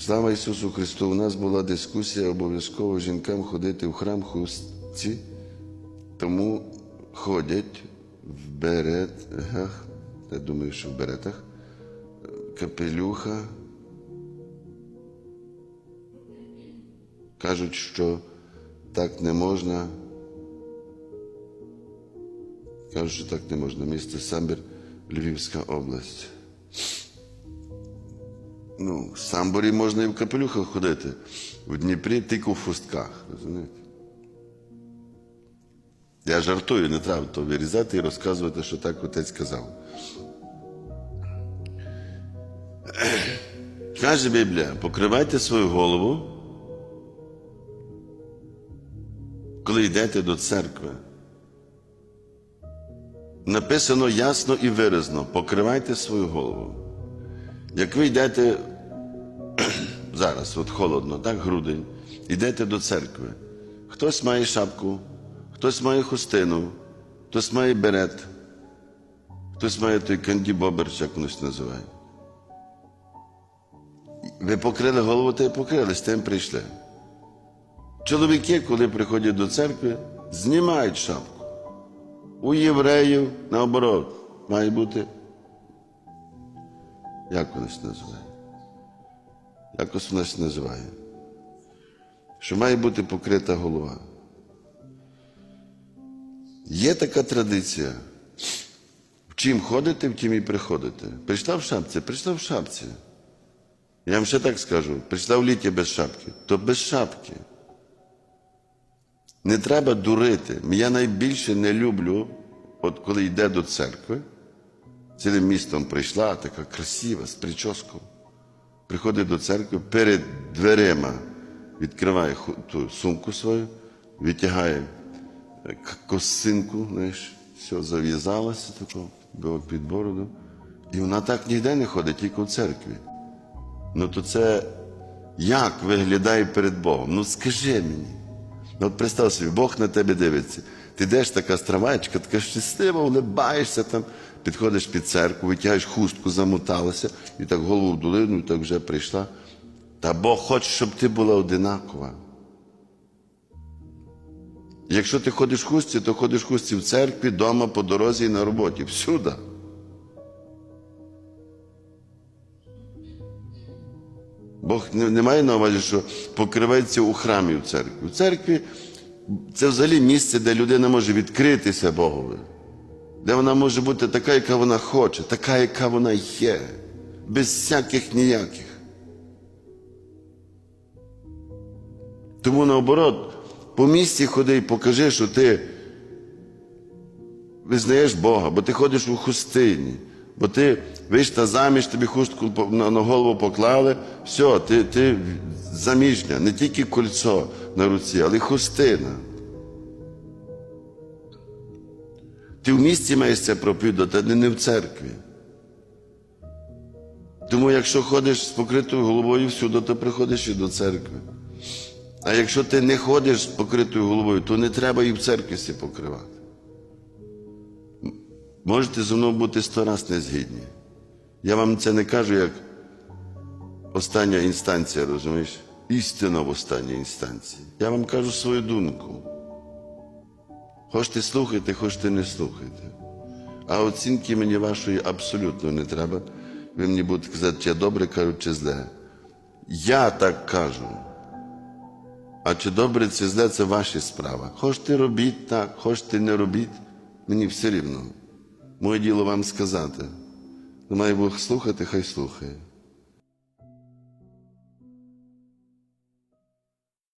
Слава Ісусу Христу! У нас була дискусія обов'язково жінкам ходити в храм хустці, тому ходять в беретах, я думаю, що в беретах, капелюха. Кажуть, що так не можна. Кажуть, що так не можна. Місто Самбір, Львівська область. Ну, в Самборі можна і в капелюхах ходити. В Дніпрі тільки в фустках. Розумієте? Я жартую, не треба то вирізати і розказувати, що так отець сказав. Каже Біблія, покривайте свою голову, коли йдете до церкви. Написано ясно і виразно, покривайте свою голову. Як ви йдете зараз, от холодно, так, грудень, йдете до церкви. Хтось має шапку, хтось має хустину, хтось має берет, хтось має той кандібобер, як воно називає. Ви покрили голову, та й покрили, з тим прийшли. Чоловіки, коли приходять до церкви, знімають шапку. У євреїв наоборот має бути. Як воно це називає? Якось воно це називає. Що має бути покрита голова. Є така традиція. В чим ходите, в тім і приходите. Прийшла в шапці, прийшла в шапці. Я вам ще так скажу: прийшла в літі без шапки, то без шапки. Не треба дурити. Я найбільше не люблю, от коли йде до церкви, цілим містом прийшла, така красива, з прическою. Приходить до церкви, перед дверима відкриває ту сумку свою, витягає е, косинку, знаєш, все зав'язалося тако, під бороду. І вона так ніде не ходить, тільки в церкві. Ну то це як виглядає перед Богом? Ну скажи мені. Ну, от представ собі, Бог на тебе дивиться. Ти йдеш така стравачка, така щаслива, улибаєшся там, підходиш під церкву, витягаєш хустку, замоталася, і так голову в долину, і так вже прийшла. Та Бог хоче, щоб ти була одинакова. Якщо ти ходиш в хустці, то ходиш в хустці в церкві, вдома, по дорозі і на роботі. Всюди. Бог не, не має на увазі, що покривається у храмі в церкві. У церкві це взагалі місце, де людина може відкритися Богові, де вона може бути така, яка вона хоче, така, яка вона є, без всяких ніяких. Тому наоборот, по місті ходи і покажи, що ти визнаєш Бога, бо ти ходиш у хустині, бо ти вийшла заміж, тобі хустку на, голову поклали, все, ти, ти заміжня, не тільки кольцо на руці, але й хустина. Ти в місті маєш це проповідати, а не в церкві. Тому якщо ходиш з покритою головою всюди, то приходиш і до церкви. А якщо ти не ходиш з покритою головою, то не треба і в церкві сі покривати. Можете зі мною бути сто раз не згідні. Я вам це не кажу як остання інстанція, розумієш? Істина в останній інстанції. Я вам кажу свою думку. Хочете слухайте, хочете не слухайте. А оцінки мені вашої абсолютно не треба. Ви мені будете казати, чи я добре кажу, чи зле. Я так кажу. А чи добре, чи зле, це ваші справа. Хочете робіть так, хочете не робіть, мені все рівно. Моє діло вам сказати. Має Бог слухати, хай слухає.